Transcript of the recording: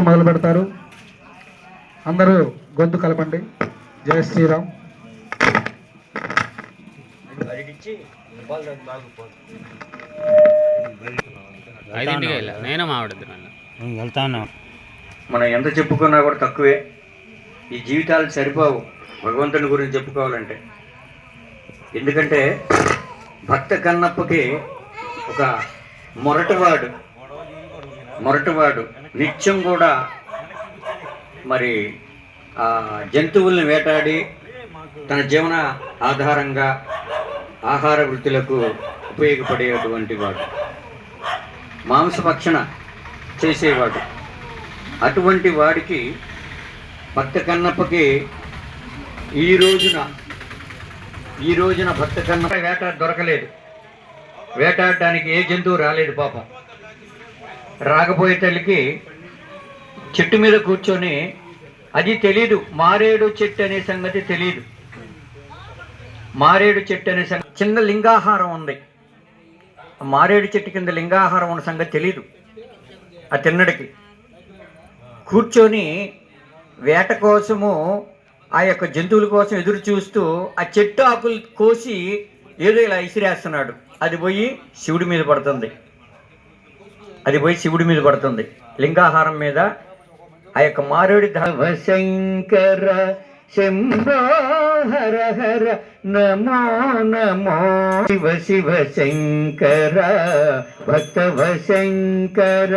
మొదలు పెడతారు. అందరూ గొంతు కలపండి. జై శ్రీరామ్. వెళ్తాను మనం ఎంత చెప్పుకున్నా కూడా తక్కువే. ఈ జీవితాలు సరిపోవు. భగవంతుని గురించి చెప్పుకోవాలంటే. ఎందుకంటే భక్త కన్నప్పకి ఒక మొరటివాడు. మొరటివాడు. నిత్యం కూడా మరి ఆ జంతువుల్ని వేటాడి తన జీవన ఆధారంగా ఆహార వృత్తులకు ఉపయోగపడేటువంటి వాడు. మాంసభక్షణ చేసేవాడు. అటువంటి వాడికి భక్త కన్నప్పకి ఈ రోజున ఈ రోజున భక్త కన్నప్ప వేట దొరకలేదు. వేటాడడానికి ఏ జంతువు రాలేదు పాపం. రాకపోయే తల్లికి చెట్టు మీద కూర్చొని అది తెలీదు మారేడు చెట్టు అనే సంగతి తెలీదు. మారేడు చెట్టు అనే సంగతి చిన్న లింగాహారం ఉంది. మారేడు చెట్టు కింద లింగాహారం ఉన్న సంగతి తెలీదు ఆ తిన్నడికి. కూర్చొని వేట కోసము ఆ యొక్క జంతువుల కోసం ఎదురు చూస్తూ ఆ చెట్టు ఆకులు కోసి ఏదో ఇలా ఇసిరేస్తున్నాడు. అది పోయి శివుడి మీద పడుతుంది. అది పోయి శివుడి మీద పడుతుంది. లింగాహారం మీద ఆ యొక్క మారేడు ధవ శంకర శంభో హర హర నమో నమో. శివ శివ శంకర భక్తవ శంకర